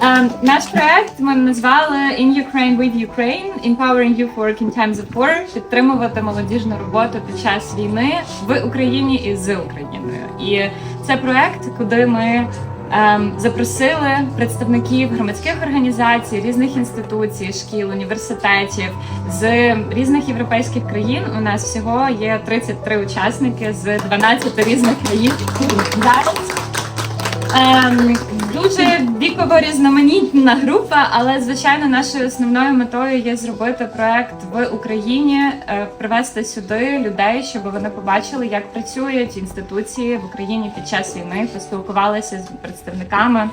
Ем, наш проект ми назвали In Ukraine with Ukraine Empowering Youth Work in Times of War підтримувати молодіжну роботу під час війни в Україні і з Україною. І це проект, куди ми ем, запросили представників громадських організацій, різних інституцій, шкіл, університетів з різних європейських країн. У нас всього є 33 учасники з 12 різних країн. Ем, дуже віково різноманітна група, але звичайно нашою основною метою є зробити проект в Україні, е, привезти сюди людей, щоб вони побачили, як працюють інституції в Україні під час війни, поспілкувалися з представниками.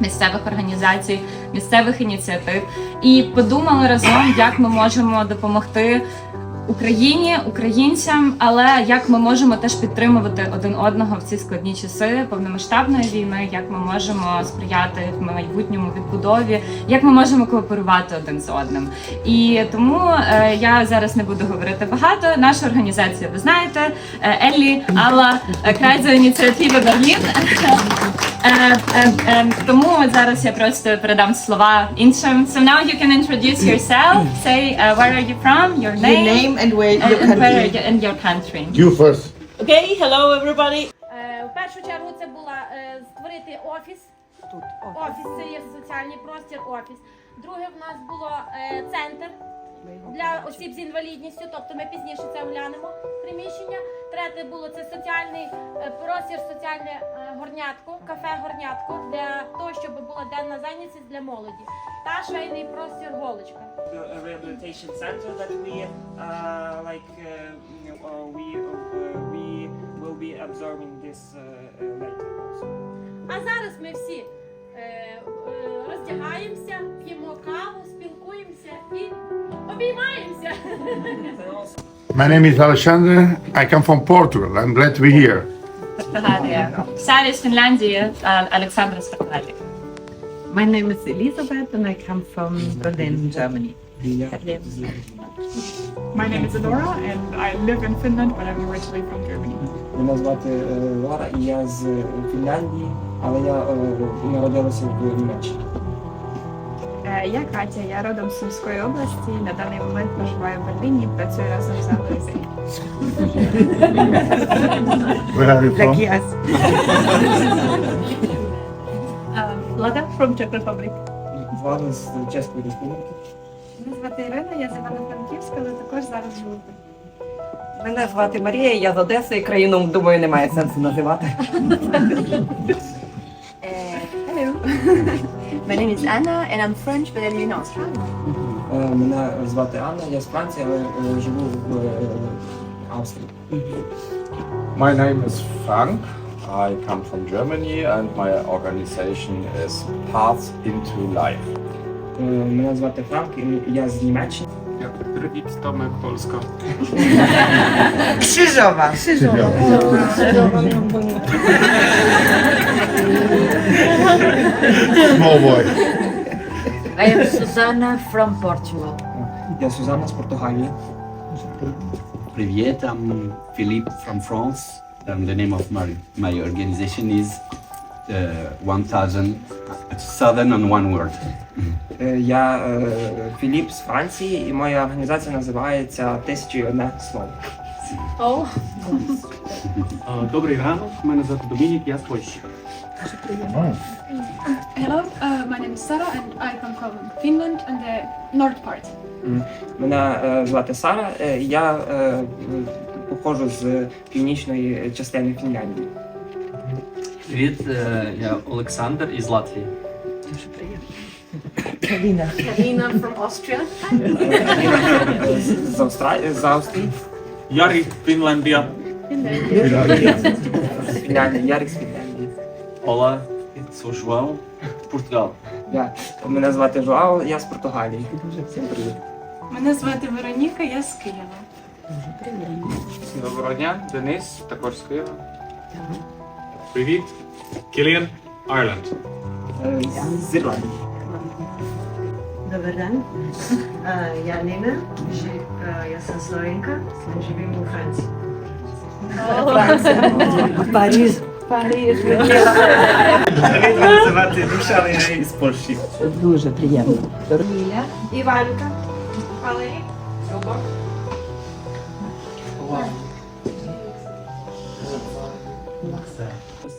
Місцевих організацій, місцевих ініціатив і подумали разом, як ми можемо допомогти Україні, українцям, але як ми можемо теж підтримувати один одного в ці складні часи повномасштабної війни, як ми можемо сприяти в майбутньому відбудові, як ми можемо кооперувати один з одним. І тому е, я зараз не буду говорити багато. Наша організація, ви знаєте, е, Еллі, Алла, е, Крайза ініціатива Берлін. Е, е, е, тому зараз я просто передам слова іншим. So now you can introduce yourself. Say uh, where are you from, your name, Your name, and where and, your and where are country. you, and your country. You first. Okay, hello everybody. Е, В першу чергу це була е, створити офіс. Тут. Офіс це є соціальний простір, офіс. Друге в нас було е, центр для осіб з інвалідністю, тобто ми пізніше це оглянемо приміщення. Третє було це соціальний е, простір, соціальне е, горнятко, кафе горнятко для того, щоб була денна зайнятість для молоді. Та швейний простір голочка. a rehabilitation center that we uh, like uh, you know, uh, we uh, we will be absorbing this uh, uh, later also. А зараз ми всі е, роздягаємося, обіймаємося. And also My name is Alexander. I come from Portugal. I'm glad to be here. Португалія. Сарі з Фінляндії, а Олександра з Португалії. My name is Elisabeth and I come from Berlin, Germany. My name is Adora and I live in Finland, but I'm originally from Germany. Мене звати е, Лара, і я з е, Фінляндії, але я е, народилася в Німеччині. Е, Я Катя, я родом з Сумської області. На даний момент проживаю в Берліні, працюю разом з. Where are you from? Влада Czech Republic. Влада з Чеської республіки. Мене звати Ірина, я з Івано-Франківська, але також зараз живу. в Мене звати Марія, я з Одеси, країну, думаю, немає сенсу називати. Hello. My name is Anna and I'm French but I live in Austria. Е, Мене звати Анна, я з Франції, але е, живу в е, Австрії. My name is Frank. I come from Germany and my organization is Paths into Life. Е, Мене звати Франк, і я з Німеччини. Jakub Drwicz, Tomek, Polska. Krzyżowa. Krzyżowa. Small boy. I am Susanna from Portugal. Yeah, Susana is Portugal. Privet, I'm Philippe from France. And the name of my, my organization is uh, 1000 Southern on One Word. Е, Я е, Філіп з Франції, і моя організація називається Тисяча і одне слово. О, Добрий ранок, мене звати Домінік, я з Польщі. Hello, uh, my name is Sara and I come from Finland and the north part. Мене е, звати Сара. Я походжу з північної частини Фінляндії. Привіт, я Олександр із Латвії. Kalina. Karina Karina from Austria. З- Австралії, з Австрії. Jari, Finlandia. З Фінляндії. Ярик з Фінляндії. Olá, sou João, de Portugal. Я. Мене звати Жуао, я з Португалії. Всім привіт. Мене звати Вероніка, я з Києва. Доброго дня, Денис, також з Києва. Привіт, Кіліан, Айрленд. Е, З Ірландії. Dobar dan, uh, ja Nina, ži, uh, ja sam Slovenka, živim u Franciji. Paris. Париж. Привіт, мене звати Душа, я із Польщі. Дуже приємно. Іванка. Валерій.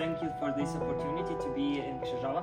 Thank you for this opportunity to be in Krzyżowa.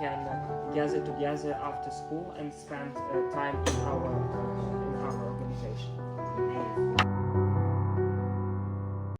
can gather together after school and spend uh, time in our in our organization.